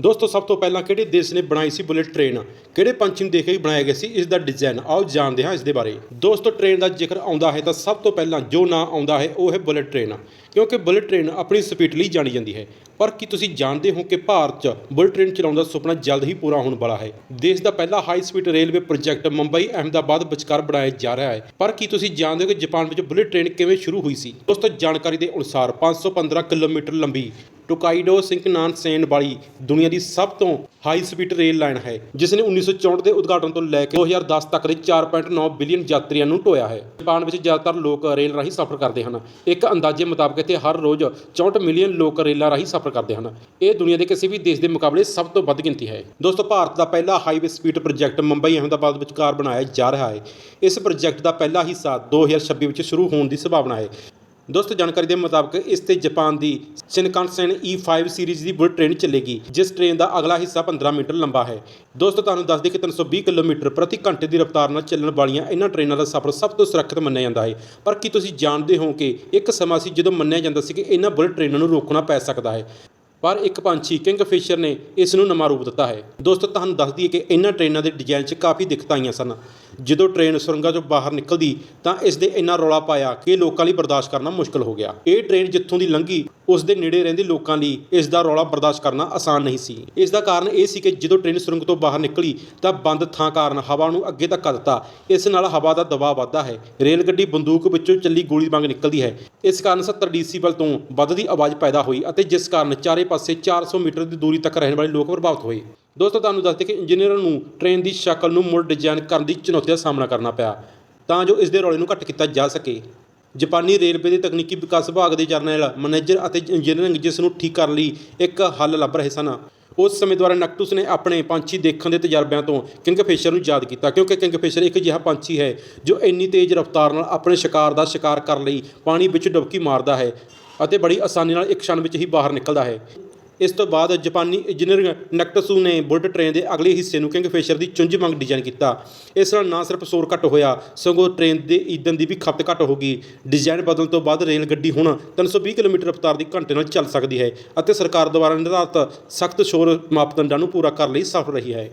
ਦੋਸਤੋ, ਸਭ ਤੋਂ ਪਹਿਲਾਂ ਕਿਹੜੇ ਦੇਸ਼ ਨੇ ਬਣਾਈ ਸੀ ਬੁਲੇਟ ਟ੍ਰੇਨ? ਕਿਹੜੇ ਪੰਛੀ ਨੂੰ ਦੇਖ ਕੇ ਬਣਾਇਆ ਗਿਆ ਸੀ? ਇਸ ਦਾ ਡਿਜ਼ਾਈਨ ਆਓ ਜਾਣਦੇ ਹਾਂ ਇਸ ਦੇ ਬਾਰੇ। ਦੋਸਤੋ, ਟ੍ਰੇਨ ਦਾ ਜ਼ਿਕਰ ਆਉਂਦਾ ਹੈ ਤਾਂ ਸਭ ਤੋਂ ਪਹਿਲਾਂ ਜੋ ਨਾਂ ਆਉਂਦਾ ਹੈ, ਉਹ ਹੈ ਬੁਲੇਟ ਟ੍ਰੇਨ। ਕਿਉਂਕਿ ਬੁਲੇਟ ਟ੍ਰੇਨ ਆਪਣੀ ਸਪੀਡ ਲਈ ਜਾਣੀ ਜਾਂਦੀ ਹੈ। ਪਰ ਕੀ ਤੁਸੀਂ ਜਾਣਦੇ ਹੋ ਕਿ ਭਾਰਤ 'ਚ ਬੁਲੇਟ ਟ੍ਰੇਨ ਚਲਾਉਣ ਦਾ ਸੁਪਨਾ ਜਲਦ ਹੀ ਪੂਰਾ ਹੋਣ ਵਾਲਾ ਹੈ? ਦੇਸ਼ ਦਾ ਪਹਿਲਾ high speed railway project Mumbai, Ahmedabad ਵਿਚਕਾਰ ਬਣਾਇਆ ਜਾ ਰਿਹਾ ਹੈ। ਪਰ ਕੀ ਤੁਸੀਂ ਜਾਣਦੇ ਹੋ ਕਿ ਜਾਪਾਨ ਵਿੱਚ ਬੁਲੇਟ ਟ੍ਰੇਨ ਕਿਵੇਂ ਸ਼ੁਰੂ ਹੋਈ ਸੀ? ਦੋਸਤੋ, ਜਾਣਕਾਰੀ ਦੇ ਅਨੁਸਾਰ 515 ਕਿਲੋਮੀਟਰ ਲੰਬੀ ਟੋਕਾਈਡੋ ਸਿੰਕਨਾਨਸੇਨ ਵਾਲੀ ਦੁਨੀਆ ਦੀ ਸਭ ਤੋਂ ਹਾਈ ਸਪੀਡ ਰੇਲ ਲਾਈਨ ਹੈ ਜਿਸ ਨੇ 1964 ਦੇ ਉਦਘਾਟਨ ਤੋਂ ਲੈ ਕੇ 2010 ਤੱਕ ਦੇ 4.9 ਬਿਲੀਅਨ ਯਾਤਰੀਆਂ ਨੂੰ ਢੋਇਆ ਹੈ। ਜਾਪਾਨ ਵਿੱਚ ਜ਼ਿਆਦਾਤਰ ਲੋਕ ਰੇਲ ਰਾਹੀਂ ਸਫ਼ਰ ਕਰਦੇ ਹਨ। ਇੱਕ ਅੰਦਾਜ਼ੇ ਮੁਤਾਬਕ ਇੱਥੇ ਹਰ ਰੋਜ਼ 64 ਮਿਲੀਅਨ ਲੋਕ ਰੇਲਾਂ ਰਾਹੀਂ ਸਫ਼ਰ ਕਰਦੇ ਹਨ। ਇਹ ਦੁਨੀਆ ਦੇ ਕਿਸੇ ਵੀ ਦੇਸ਼ ਦੇ ਮੁਕਾਬਲੇ ਸਭ ਤੋਂ ਵੱਧ ਗਿਣਤੀ ਹੈ। ਦੋਸਤੋ, ਭਾਰਤ ਦਾ ਪਹਿਲਾ highway speed project Mumbai Ahmedabad ਵਿਚਕਾਰ ਬਣਾਇਆ ਜਾ ਰਿਹਾ ਹੈ। ਇਸ ਪ੍ਰੋਜੈਕਟ ਦਾ ਪਹਿਲਾ ਹਿੱਸਾ 2026 ਵਿੱਚ ਸ਼ੁਰੂ ਹੋਣ ਦੀ ਸੰਭਾਵਨਾ ਹੈ। ਦੋਸਤੋ, ਜਾਣਕਾਰੀ ਦੇ ਮੁਤਾਬਕ ਇਸ ਤੇ ਜਾਪਾਨ ਦੀ ਸ਼ਿਨਕਾਨਸੈਨ E5 ਸੀਰੀਜ਼ ਦੀ ਬੁਲਟ ਟ੍ਰੇਨ ਚੱਲੇਗੀ, ਜਿਸ ਟ੍ਰੇਨ ਦਾ ਅਗਲਾ ਹਿੱਸਾ 15 ਮੀਟਰ ਲੰਬਾ ਹੈ। ਦੋਸਤੋ, ਤੁਹਾਨੂੰ ਦੱਸ ਦਈਏ ਕਿ 320 ਕਿਲੋਮੀਟਰ ਪ੍ਰਤੀ ਘੰਟੇ ਦੀ ਰਫ਼ਤਾਰ ਨਾਲ ਚੱਲਣ ਵਾਲੀਆਂ ਇਹਨਾਂ ਟ੍ਰੇਨਾਂ ਦਾ ਸਫ਼ਰ ਸਭ ਤੋਂ ਸੁਰੱਖਿਅਤ ਮੰਨਿਆ ਜਾਂਦਾ ਹੈ। ਪਰ ਕੀ ਤੁਸੀਂ ਜਾਣਦੇ ਹੋ ਕਿ ਇੱਕ ਸਮਾਂ ਸੀ ਜਦੋਂ ਮੰਨਿਆ ਜਾਂਦਾ ਸੀ ਕਿ ਇਹਨਾਂ ਬੁਲਟ ਟ੍ਰੇਨਾਂ ਨੂੰ ਰੋਕਣਾ ਪੈ ਸਕਦਾ ਹੈ? ਪਰ ਇੱਕ ਪੰਛੀ ਕਿੰਗਫਿਸ਼ਰ ਨੇ ਇਸ ਨੂੰ ਨਵਾਂ ਰੂਪ ਦਿੱਤਾ ਹੈ। ਦੋਸਤੋ, ਤੁਹਾਨੂੰ ਦੱਸ ਦਈਏ ਕਿ ਇਹਨਾਂ ਟ੍ਰੇਨਾਂ ਦੇ ਡਿਜ਼ਾਈਨ 'ਚ ਕਾਫੀ ਦਿੱਕਤਾਂ ਆਈਆਂ ਸਨ। ਜਦੋਂ ਟ੍ਰੇਨ ਸੁਰੰਗਾਂ 'ਚੋਂ ਬਾਹਰ ਨਿਕਲਦੀ ਤਾਂ ਇਸ ਦੇ ਇੰਨਾ ਰੌਲਾ ਪਾਇਆ ਕਿ ਲੋਕਾਂ ਲਈ ਬਰਦਾਸ਼ਤ ਕਰਨਾ ਮੁਸ਼ਕਲ ਹੋ ਗਿਆ। ਇਹ ਟ੍ਰੇਨ ਜਿੱਥੋਂ ਦੀ ਲੰਘੀ, ਉਸ ਦੇ ਨੇੜੇ ਰਹਿੰਦੇ ਲੋਕਾਂ ਲਈ ਇਸ ਦਾ ਰੌਲਾ ਬਰਦਾਸ਼ਤ ਕਰਨਾ ਆਸਾਨ ਨਹੀਂ ਸੀ। ਇਸ ਦਾ ਕਾਰਨ ਇਹ ਸੀ ਕਿ ਜਦੋਂ ਟ੍ਰੇਨ ਸੁਰੰਗ ਤੋਂ ਬਾਹਰ ਨਿਕਲੀ ਤਾਂ ਬੰਦ ਥਾਂ ਕਾਰਨ ਹਵਾ ਨੂੰ ਅੱਗੇ ਧੱਕਾ ਦਿੱਤਾ। ਇਸ ਨਾਲ ਹਵਾ ਦਾ ਦਬਾਅ ਵੱਧਦਾ ਹੈ। ਰੇਲ ਗੱਡੀ ਬੰਦੂਕ ਵਿੱਚੋਂ ਚੱਲੀ ਗੋਲੀ ਵਾਂਗ ਨਿਕਲਦੀ ਹੈ। ਇਸ ਕਾਰਨ 70 ਡੀਸੀਬਲ ਤੋਂ ਵੱਧ ਦੀ ਆਵਾਜ਼ ਪੈਦਾ ਹੋਈ ਅਤੇ ਜਿਸ ਕਾਰਨ ਚਾਰੇ ਪਾਸੇ 400 ਮੀਟਰ ਦੀ ਦੂਰੀ ਤੱਕ ਰਹਿਣ ਵਾਲੇ ਲੋਕ ਪ੍ਰਭਾਵਿਤ ਹੋਏ। ਦੋਸਤੋ, ਤੁਹਾਨੂੰ ਦੱਸਦੇ ਕਿ ਇੰਜੀਨੀਅਰਾਂ ਨੂੰ ਟ੍ਰੇਨ ਦੀ ਸ਼ਕਲ ਨੂੰ ਮੁੜ ਡਿਜ਼ਾਈਨ ਕਰਨ ਦੀ ਚੁਣੌਤੀ ਦਾ ਸਾਹਮਣਾ ਕਰਨਾ ਪਿਆ। ਤਾਂ ਜੋ ਇਸ ਦੇ ਰੌਲੇ ਨੂੰ ਘੱਟ ਕੀਤਾ ਜਾ ਸਕੇ। ਜਾਪਾਨੀ ਰੇਲਵੇ ਦੇ ਤਕਨੀਕੀ ਵਿਕਾਸ ਵਿਭਾਗ ਦੇ ਜਰਨਲ, ਮੈਨੇਜਰ ਅਤੇ ਇੰਜੀਨੀਅਰਿੰਗ ਜਿਸ ਨੂੰ ਠੀਕ ਕਰਨ ਲਈ ਇੱਕ ਹੱਲ ਲੱਭ ਰਹੇ ਸਨ। ਉਸ ਸਮੇਂ ਦੁਆਰਾ ਨਕਟੂਸ ਨੇ ਆਪਣੇ ਪੰਛੀ ਦੇਖਣ ਦੇ ਤਜਰਬਿਆਂ ਤੋਂ ਕਿੰਗਫਿਸ਼ਰ ਨੂੰ ਯਾਦ ਕੀਤਾ, ਕਿਉਂਕਿ ਕਿੰਗਫਿਸ਼ਰ ਇੱਕ ਅਜਿਹਾ ਪੰਛੀ ਹੈ ਜੋ ਇੰਨੀ ਤੇਜ਼ ਰਫ਼ਤਾਰ ਨਾਲ ਆਪਣੇ ਸ਼ਿਕਾਰ ਦਾ ਸ਼ਿਕਾਰ ਕਰਨ ਲਈ ਪਾਣੀ ਵਿੱਚ ਡੁਬਕੀ ਮਾਰਦਾ ਹੈ ਅਤੇ ਬੜੀ ਆਸਾਨੀ ਨਾਲ ਇੱਕ ਛਣ ਵਿੱਚ ਹੀ ਬਾਹਰ ਨਿਕਲਦਾ ਹੈ। ਇਸ ਤੋਂ ਬਾਅਦ ਜਾਪਾਨੀ ਇੰਜੀਨੀਅਰਿੰਗ ਨਕਟਸੂ ਨੇ ਬੁਲਟ ਟ੍ਰੇਨ ਦੇ ਅਗਲੇ ਹਿੱਸੇ ਨੂੰ ਕਿੰਗਫਿਸ਼ਰ ਦੀ ਚੁੰਝ ਵਾਂਗ ਡਿਜ਼ਾਈਨ ਕੀਤਾ। ਇਸ ਨਾਲ ਨਾ ਸਿਰਫ ਸ਼ੋਰ ਘੱਟ ਹੋਇਆ, ਸਗੋਂ ਟ੍ਰੇਨ ਦੇ ਈਂਧਨ ਦੀ ਵੀ ਖਪਤ ਘੱਟ ਹੋ ਗਈ। ਡਿਜ਼ਾਈਨ ਬਦਲਣ ਤੋਂ ਬਾਅਦ ਰੇਲ ਗੱਡੀ ਹੁਣ 320 ਕਿਲੋਮੀਟਰ ਰਫ਼ਤਾਰ ਦੀ ਘੰਟੇ ਨਾਲ ਚੱਲ ਸਕਦੀ ਹੈ ਅਤੇ ਸਰਕਾਰ ਦੁਆਰਾ ਨਿਰਧਾਰਤ ਸਖਤ ਸ਼ੋਰ ਮਾਪਦੰਡਾਂ ਨੂੰ ਪੂਰਾ ਕਰਨ ਲਈ ਸਫਲ ਰਹੀ ਹੈ।